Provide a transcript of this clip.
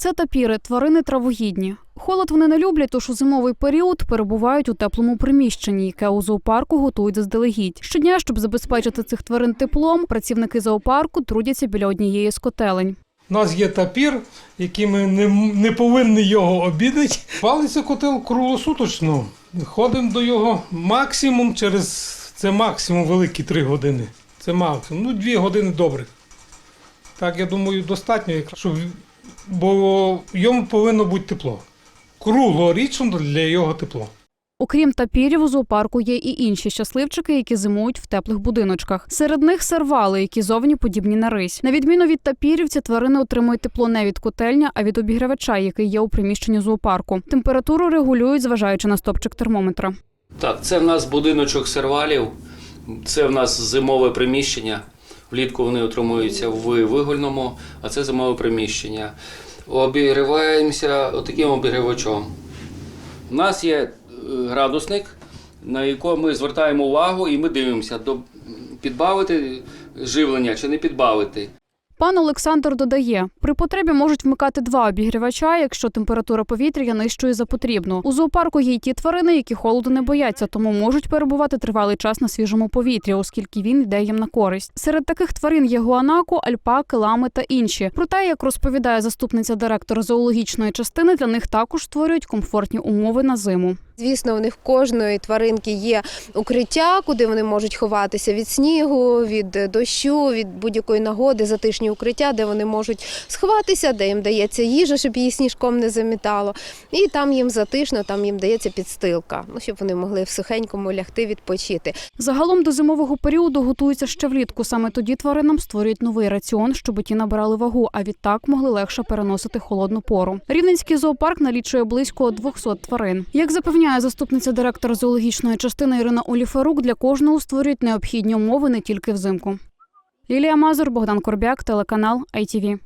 Це тапіри, тварини травоїдні. Холод вони не люблять, тож у зимовий період перебувають у теплому приміщенні, яке у зоопарку готують заздалегідь. Щодня, щоб забезпечити цих тварин теплом, працівники зоопарку трудяться біля однієї з котелень. У нас є тапір, який ми не, не повинні його обідати. Палиться котел круглосуточно. Ходимо до його максимум через це максимум великі три години. Це максимум. Ну, дві години добре. Так, я думаю, достатньо, щоб, бо йому повинно бути тепло. Круглорічно для його тепло. Окрім тапірів, у зоопарку є і інші щасливчики, які зимують в теплих будиночках. Серед них сервали, які зовні подібні на рись. На відміну від тапірів, ці тварини отримують тепло не від котельня, а від обігрівача, який є у приміщенні зоопарку. Температуру регулюють, зважаючи на стопчик термометра. Так, це в нас будиночок сервалів, це в нас зимове приміщення. Влітку вони утримуються в вигульному, а це зимове приміщення. Обігріваємося таким обігрівачом. У нас є е, градусник, на якому ми звертаємо увагу і ми дивимося, підбавити живлення чи не підбавити. Пан Олександр додає, при потребі можуть вмикати два обігрівача, якщо температура повітря нижчою за потрібну. У зоопарку є й ті тварини, які холоду не бояться, тому можуть перебувати тривалий час на свіжому повітрі, оскільки він йде їм на користь. Серед таких тварин є гуанако, альпаки, лами та інші. Проте, як розповідає заступниця директора зоологічної частини, для них також створюють комфортні умови на зиму. Звісно, у них кожної тваринки є укриття, куди вони можуть ховатися від снігу, від е, дощу, від будь-якої нагоди, затишні укриття, де вони можуть сховатися, де їм дається їжа, щоб її сніжком не замітало. І там їм затишно, там їм дається підстилка, ну щоб вони могли в сухенькому лягти відпочити. Загалом до зимового періоду готуються ще влітку. Саме тоді тваринам створюють новий раціон, щоб ті набирали вагу, а відтак могли легше переносити холодну пору. Рівненський зоопарк налічує близько 200 тварин. Як запевняє заступниця директора зоологічної частини Ірина Оліфарук, для кожного створюють необхідні умови не тільки взимку. Лілія Мазур, Богдан Корбяк, телеканал ITV.